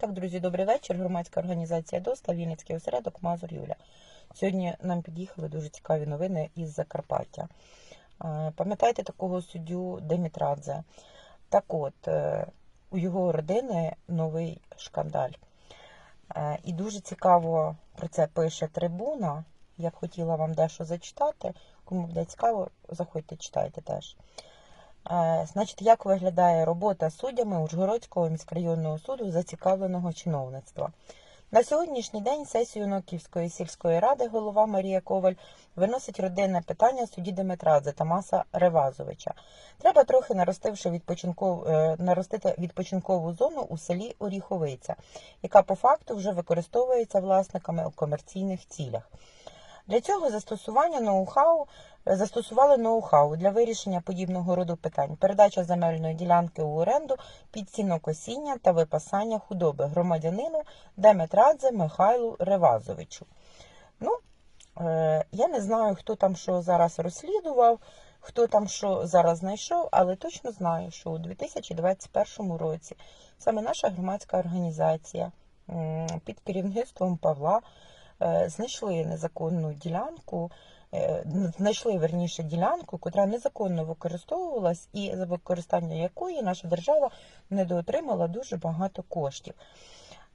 Так, друзі, добрий вечір. Громадська організація ДОСТА, Вінницький осередок, Мазур Юля. Сьогодні нам під'їхали дуже цікаві новини із Закарпаття. Пам'ятаєте такого суддю Демітрадзе? Так от, е, у його родини новий шкандаль. Е, І дуже цікаво про це пише трибуна. Я б хотіла вам дещо зачитати. Кому буде цікаво, заходьте, читайте теж. Е, Значить, як виглядає робота суддями Ужгородського міськрайонного суду зацікавленого чиновництва? На сьогоднішній день сесію Ноківської сільської ради голова Марія Коваль виносить родинне питання судді Димитрадзе Тамаса Ревазовича. Треба трохи наростивши відпочинков... е, наростити відпочинкову зону у селі Оріховиця, яка по факту вже використовується власниками у комерційних цілях. Для цього застосування ноу-хау застосували ноу-хау для вирішення подібного роду питань: передача земельної ділянки у оренду під сінокосіння та випасання худоби громадянину Деметрадзе Михайлу Ревазовичу. Ну, е, я не знаю, хто там що зараз розслідував, хто там що зараз знайшов, але точно знаю, що у 2021 році саме наша громадська організація під керівництвом Павла е, знайшли незаконну ділянку, е, знайшли верніше ділянку, котра незаконно використовувалась, і за використання якої наша держава недоотримала дуже багато коштів.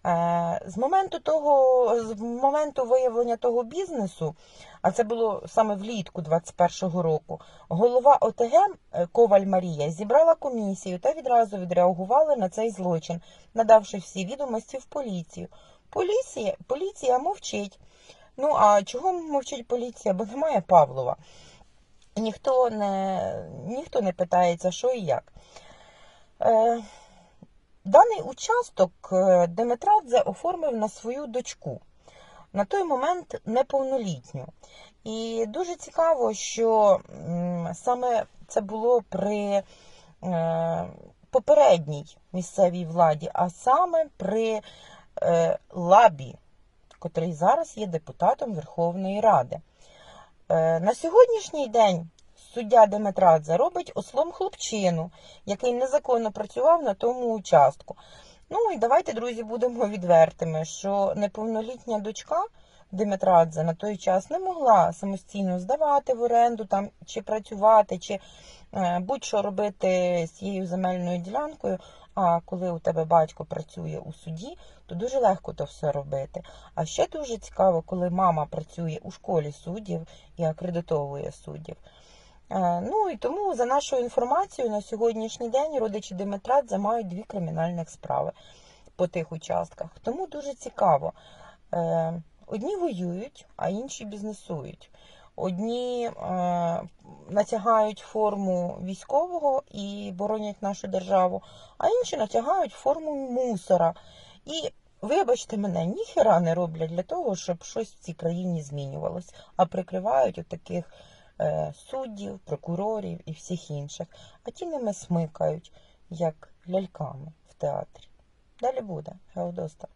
Е, З моменту того, з моменту виявлення того бізнесу, а це було саме влітку 21-го року, голова ОТГ е, Коваль Марія зібрала комісію та відразу відреагували на цей злочин, надавши всі відомості в поліцію. Поліція, поліція мовчить. Ну а чого мовчить поліція? Бо немає Павлова. Ніхто не, ніхто не питається, що і як. Е, Даний участок е, Деметрадзе оформив на свою дочку. На той момент неповнолітню. І дуже цікаво, що саме це було при е, попередній місцевій владі, а саме при Лабі, котрий зараз є депутатом Верховної Ради. Е, на сьогоднішній день суддя Деметрадзе робить ослом хлопчину, який незаконно працював на тому участку. Ну і давайте, друзі, будемо відвертими, що неповнолітня дочка Деметрадзе на той час не могла самостійно здавати в оренду там чи працювати, чи е, будь-що робити з цією земельною ділянкою. А коли у тебе батько працює у суді, то дуже легко то все робити. А ще дуже цікаво, коли мама працює у школі суддів і акредитовує суддів. Е, Ну і тому, за нашою інформацією, на сьогоднішній день родичі Димитрадзе мають дві кримінальних справи по тих участках. Тому дуже цікаво. Одні воюють, а інші бізнесують. Одні е, натягають форму військового і боронять нашу державу, а інші натягають форму мусора. І, вибачте мене, ніхера не роблять для того, щоб щось в цій країні змінювалось, а прикривають от таких е, суддів, прокурорів і всіх інших. А ті ними смикають, як ляльками в театрі. Далі буде. Геодоста.